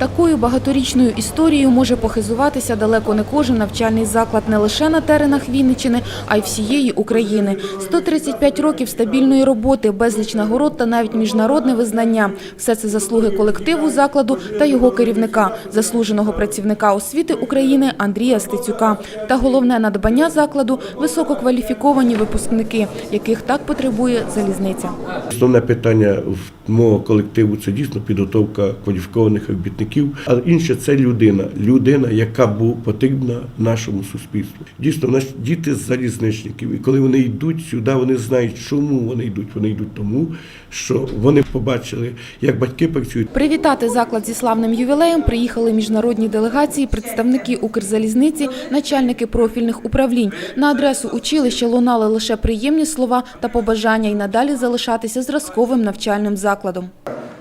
Такою багаторічною історією може похизуватися далеко не кожен навчальний заклад не лише на теренах Вінниччини, а й всієї України. 135 років стабільної роботи, безліч нагород та навіть міжнародне визнання. Все це заслуги колективу закладу та його керівника, заслуженого працівника освіти України Андрія Стецюка. Та головне надбання закладу – висококваліфіковані випускники, яких так потребує залізниця. Основне питання в мого колективу це дійсно підготовка кваліфікованих робітників, але інше це людина. Людина, яка була потрібна нашому суспільству. Дійсно, нас діти з залізничників, і коли вони йдуть сюди, вони знають, чому вони йдуть. Вони йдуть тому, що вони побачили, як батьки працюють. Привітати заклад зі славним ювілеєм приїхали міжнародні делегації, представники Укрзалізниці, начальники профільних управлінь. На адресу училища лунали лише приємні слова та побажання і надалі залишатися зразковим навчальним закладом.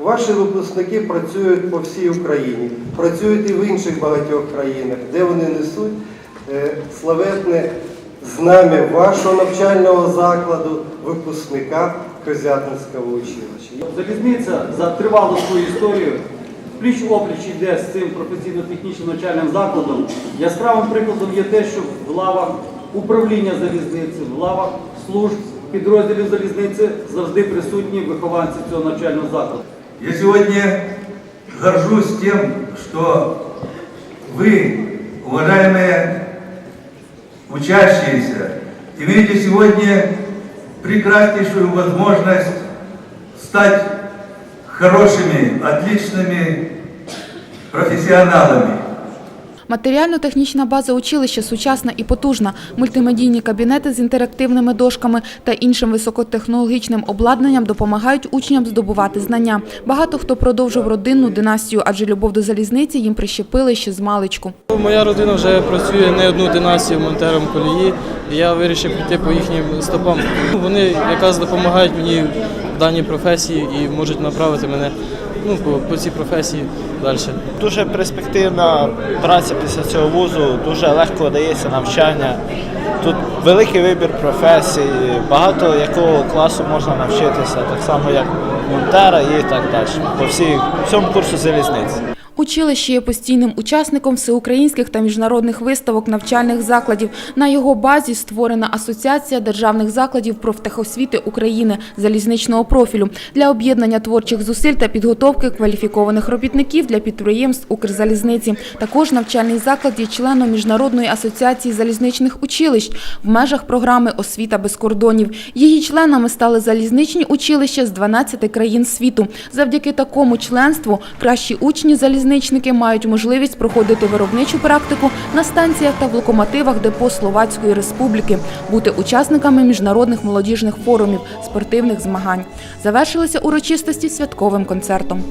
Ваші випускники працюють по всій Україні, працюють і в інших багатьох країнах, де вони несуть е, славетне знам'я вашого навчального закладу, випускника Козятинського училища. Залізниця за тривалу свою історію пліч опліч йде з цим професійно-технічним навчальним закладом. Яскравим прикладом є те, що в лавах управління залізниці, в лавах служб підрозділів залізниці завжди присутні вихованці цього навчального закладу. Я сегодня горжусь тем, что вы, уважаемые учащиеся, имеете сегодня прекраснейшую возможность стать хорошими, отличными профессионалами. Матеріально-технічна база училища сучасна і потужна, мультимедійні кабінети з інтерактивними дошками та іншим високотехнологічним обладнанням допомагають учням здобувати знання. Багато хто продовжив родинну династію, адже любов до залізниці їм прищепили ще з маличку. Моя родина вже працює не одну династію монтером колії, я вирішив піти по їхнім стопам. Вони якраз допомагають мені даній професії і можуть направити мене ну, по, по цій професії далі. Дуже перспективна праця після цього вузу, дуже легко дається навчання. Тут великий вибір професій, багато якого класу можна навчитися, так само як монтера і так далі. По всій всьому курсу залізниці. Училище є постійним учасником всеукраїнських та міжнародних виставок навчальних закладів. На його базі створена Асоціація державних закладів профтехосвіти України залізничного профілю для об'єднання творчих зусиль та підготовки кваліфікованих робітників для підприємств Укрзалізниці. Також навчальний заклад є членом Міжнародної асоціації залізничних училищ в межах програми Освіта без кордонів. Її членами стали залізничні училища з 12 країн світу. Завдяки такому членству кращі учні залізничники мають можливість проходити виробничу практику на станціях та в локомотивах депо Словацької Республіки, бути учасниками міжнародних молодіжних форумів, спортивних змагань. Завершилися урочистості святковим концертом.